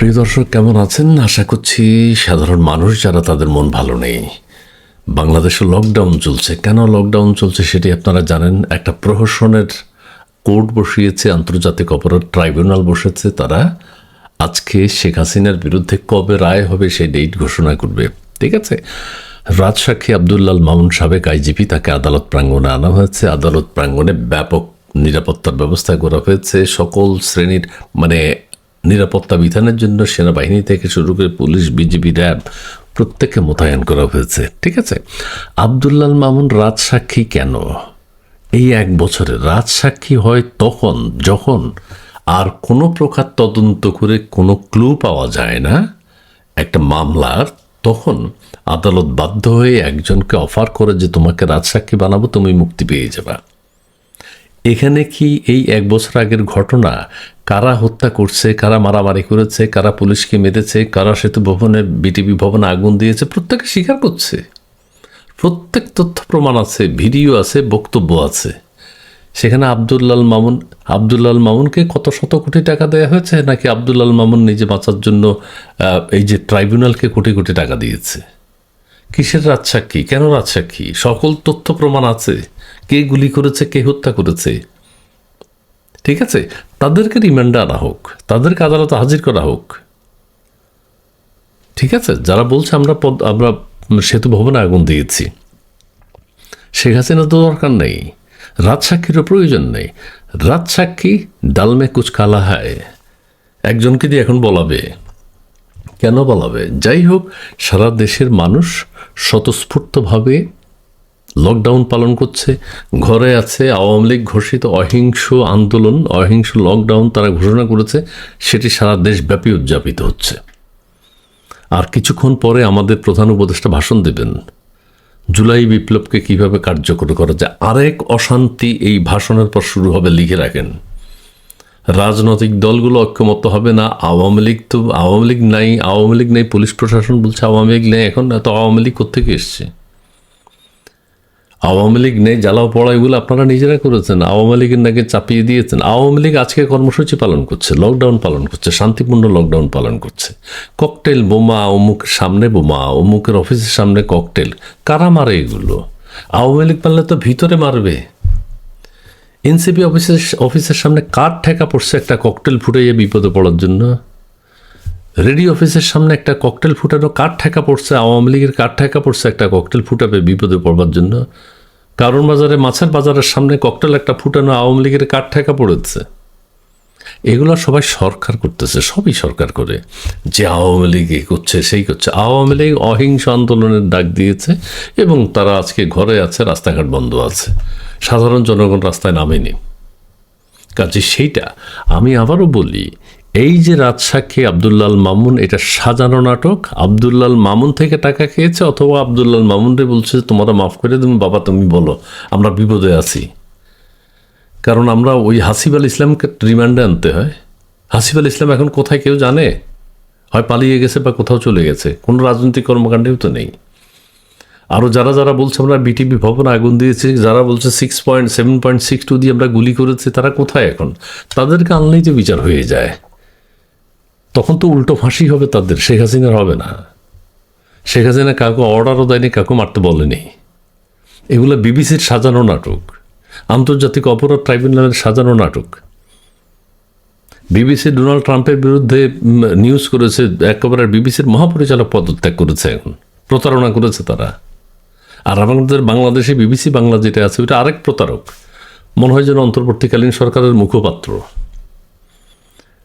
প্রিয় দর্শক, কেমন আছেন? আশা করছি সাধারণ মানুষ যারা তাদের মন ভালো নেই। বাংলাদেশে লকডাউন চলছে। কেন লকডাউন চলছে সেটি আপনারা জানেন। একটা প্রহসনের কোর্ট বসিয়েছে, আন্তর্জাতিক অপরাধ ট্রাইব্যুনাল বসেছে। তারা আজকে শেখ হাসিনার বিরুদ্ধে কবে রায় হবে সেই ডেট ঘোষণা করবে। ঠিক আছে? রাজসাক্ষী আবদুল্লাল মামুন সাবেক আইজিপি, তাকে আদালত প্রাঙ্গণে আনা হয়েছে। আদালত প্রাঙ্গণে ব্যাপক নিরাপত্তার ব্যবস্থা করা হয়েছে। সকল শ্রেণির মানে নিরাপত্তা বিধানের জন্য সেনাবাহিনী থেকে শুরু করে পুলিশ, বিজিবি, র্যাব প্রত্যেককে মোতায়েন করা হয়েছে, ঠিক আছে? আবদুল্লাল মামুন রাজসাক্ষী কেন? এই এক বছরে রাজসাক্ষী হয় তখন, যখন আর কোনো প্রকার তদন্ত করে কোনো ক্লু পাওয়া যায় না। একটা মামলার তখন আদালত বাধ্য হয়ে একজনকে অফার করে যে, তোমাকে রাজসাক্ষী বানাবো, তুমি মুক্তি পেয়ে যাবা। এখানে কি এই এক বছর আগের ঘটনা কারা হত্যা করছে, কারা মারামারি করেছে, কারা পুলিশকে মেরেছে, কারা সেতু ভবনে, বিটিভি ভবনে আগুন দিয়েছে, প্রত্যেকে স্বীকার করছে। প্রত্যেক তথ্য প্রমাণ আছে, ভিডিও আছে, বক্তব্য আছে। সেখানে আবদুল্লাল মামুন, আবদুল্লাল মামুনকে কত শত কোটি টাকা দেওয়া হয়েছে নাকি আবদুল্লাল মামুন নিজে বাঁচার জন্য এই যে ট্রাইব্যুনালকে কোটি কোটি টাকা দিয়েছে? কিসের রাজসাক্ষী? কেন রাজসাক্ষী? সকল তথ্য প্রমাণ আছে। কে গুলি করেছে, কে হত্যা করেছে? ঠিক আছে? তাদেরকে রিমান্ডে আনা হোক, তাদেরকে আদালতে হাজির করা হোক। ঠিক আছে? যারা বলছে, আমরা পদ, আমরা সেতু ভবনে আগুন দিয়েছি। শেখ হাসিনা তো দরকার নেই। রাজসাক্ষীরও প্রয়োজন নেই। রাজসাক্ষী ডালমে কুচ কালা হয়। একজনকে দিয়ে এখন বলাবে। কেন বলাবে? যাই হোক, সারা দেশের মানুষ স্বতঃস্ফূর্তভাবে লকডাউন পালন করছে। ঘরে আছে আওয়ামী লীগ ঘোষিত অহিংস আন্দোলন। অহিংস লকডাউন তারা ঘোষণা করেছে, সেটি সারা দেশব্যাপী উদযাপিত হচ্ছে। আর কিছুক্ষণ পরে আমাদের প্রধান উপদেষ্টা ভাষণ দেবেন। জুলাই বিপ্লবকে কীভাবে কার্যকর করা যায়? আরেক অশান্তি এই ভাষণের পর শুরু হবে, লিখে রাখেন। রাজনৈতিক দলগুলো ঐক্যমত হবে না, আওয়ামী লীগ তো, আওয়ামী লীগ নাই, আওয়ামী লীগ নেই, পুলিশ প্রশাসন বলছে আওয়ামী লীগ নেই, এখন এত আওয়ামী লীগ কোথেকে এসছে? আওয়ামী লীগ নেই, জ্বালাও পড়া এগুলো আপনারা নিজেরা করেছেন, আওয়ামী লীগের নাকি চাপিয়ে দিয়েছেন। আওয়ামী লীগ আজকে কর্মসূচি পালন করছে লকডাউন পালন করছে, শান্তিপূর্ণ লকডাউন পালন করছে। ককটেল বোমা অমুকের সামনে বোমা, অমুকের অফিসের সামনে ককটেল কারা মারে এগুলো? আওয়ামী লীগ পারলে তো ভিতরে মারবে। এনসিপি অফিসের অফিসের সামনে কার ঠেকা পড়ছে একটা ককটেল ফুটাইয়ে বিপদে পড়ার জন্য? রেডি অফিসের সামনে একটা ককটেল ফুটানো কাঠ ঠেকা পড়ছে, আওয়ামী লীগের কাঠ ঠেকা পড়ছে, একটা ককটেল ফুটাবে বিপদে পড়বার জন্য। কারণ বাজারে, মাছের বাজারের সামনে ককটেল একটা ফুটানো আওয়ামী লীগের কাঠ ঠেকা পড়েছে। এগুলো সবাই সরকার করতেছে, সবই সরকার করে। যে আওয়ামী লীগ করছে, সেই করছে। আওয়ামী লীগ অহিংস আন্দোলনের ডাক দিয়েছে এবং তারা আজকে ঘরে আছে, রাস্তাঘাট বন্ধ আছে। সাধারণ জনগণ রাস্তায় নামেনি। কাজে সেইটা আমি আবারও বলি এই যে রাজসাক্ষী আবদুল্লাল মামুন, এটা সাজানো নাটক। আবদুল্লাল মামুন থেকে টাকা খেয়েছে অথবা আবদুল্লাল মামুনরে বলছে, তোমরা মাফ করে তুমি বাবা তুমি বলো, আমরা বিপদে আছি। কারণ আমরা ওই হাসিব আল ইসলামকে রিমান্ডে আনতে হয়। হাসিব আল ইসলাম এখন কোথায় কেউ জানে? হয় পালিয়ে গেছে বা কোথাও চলে গেছে? কোনো রাজনৈতিক কর্মকাণ্ডেও তো নেই। আরও যারা যারা বলছে, আমরা বিটিভি ভবনে আগুন দিয়েছি। যারা বলছে, six point, seven point six two দিয়ে আমরা গুলি করেছি, তারা কোথায় এখন? তাদেরকে আনলেই তো বিচার হয়ে যায়। তখন তো উল্টো ফাঁসি হবে তাদের, শেখ হাসিনার হবে না। শেখ হাসিনা কাউকে অর্ডারও দেয়নি, কাউকে মারতে বলেনি। এগুলো বিবিসির সাজানো নাটক, আন্তর্জাতিক অপরাধ ট্রাইব্যুনালের সাজানো নাটক। বিবিসি ডোনাল্ড ট্রাম্পের বিরুদ্ধে নিউজ করেছে, একেবারে বিবিসির মহাপরিচালক পদত্যাগ করেছে এখন, প্রতারণা করেছে তারা। আর আমাদের বাংলাদেশে, বিবিসি বাংলা যেটা আছে ওটা আরেক প্রতারক। মনে হয় যেন অন্তর্বর্তীকালীন সরকারের মুখপাত্র।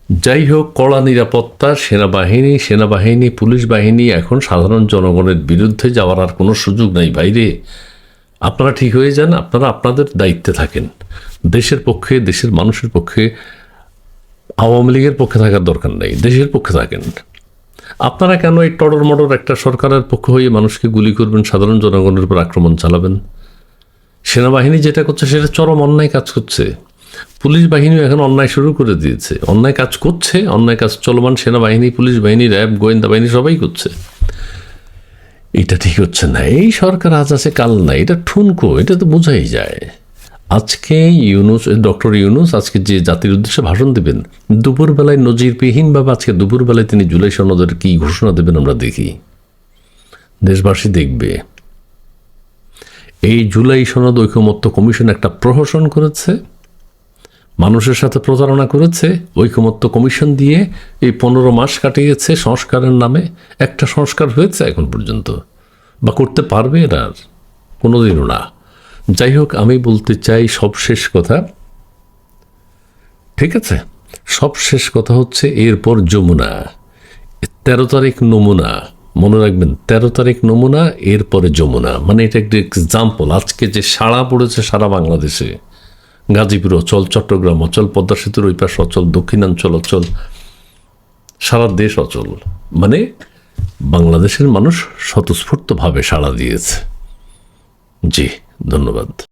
যাই হোক কড়া নিরাপত্তা, সেনাবাহিনী সেনাবাহিনী, পুলিশ বাহিনী, এখন সাধারণ জনগণের বিরুদ্ধে যাওয়ার আর কোনো সুযোগ নাই বাইরে আপনারা ঠিক হয়ে যান, আপনারা আপনাদের দায়িত্বে থাকেন। দেশের পক্ষে, দেশের মানুষের পক্ষে, আওয়ামী লীগের পক্ষে থাকার দরকার নেই, দেশের পক্ষে থাকেন। আপনারা কেন এই টডর মডর একটা সরকারের পক্ষ হয়ে মানুষকে গুলি করবেন, সাধারণ জনগণের উপর আক্রমণ চালাবেন? সেনাবাহিনী যেটা করছে, সেটা চরম অন্যায় কাজ করছে। পুলিশ বাহিনীও এখন অন্যায় শুরু করে দিয়েছে। অন্যায় কাজ করছে, অন্যায় কাজ চলমান সেনাবাহিনী, পুলিশ বাহিনী, র্যাব, গোয়েন্দা বাহিনী সবাই করছে। এটা ঠিক হচ্ছে না। এই সরকার আজ আছে, কাল নাই। এটা ঠুনকো, এটা তো বোঝাই যায়। আজকে ইউনুস, ডক্টর ইউনুস আজকে যে জাতির উদ্দেশ্যে ভাষণ দেবেন, দুপুরবেলায় নজিরবিহীনভাবে আজকে দুপুরবেলায় তিনি জুলাই সনদের কি ঘোষণা দেবেন আমরা দেখি। দেশবাসী দেখবে। এই জুলাই সনদ ঐকমত্য কমিশন একটা প্রহসন করেছে। মানুষের সাথে প্রতারণা করেছে, ঐকমত্য কমিশন দিয়ে এই পনেরো মাস কাটিয়েছে সংস্কারের নামে। একটা সংস্কার হয়েছে এখন পর্যন্ত। বা করতে পারবে এরা আর কোনোদিনও না। যাই হোক, আমি বলতে চাই সবশেষ কথা। ঠিক আছে? সবশেষ কথা হচ্ছে এরপর যমুনা। তেরো তারিখ নমুনা। মনে রাখবেন, তেরো তারিখ নমুনা, এরপরে যমুনা। মানে এটা একটি এক্সাম্পল আজকে যে সাড়া পড়েছে সারা বাংলাদেশে। গাজীপুর অচল, চট্টগ্রাম অচল, পদ্মা সেতুর ওই পাশ অচল, দক্ষিণাঞ্চল অচল, সারা দেশ অচল। মানে বাংলাদেশের মানুষ স্বতঃস্ফূর্তভাবে সাড়া দিয়েছে। জি, ধন্যবাদ।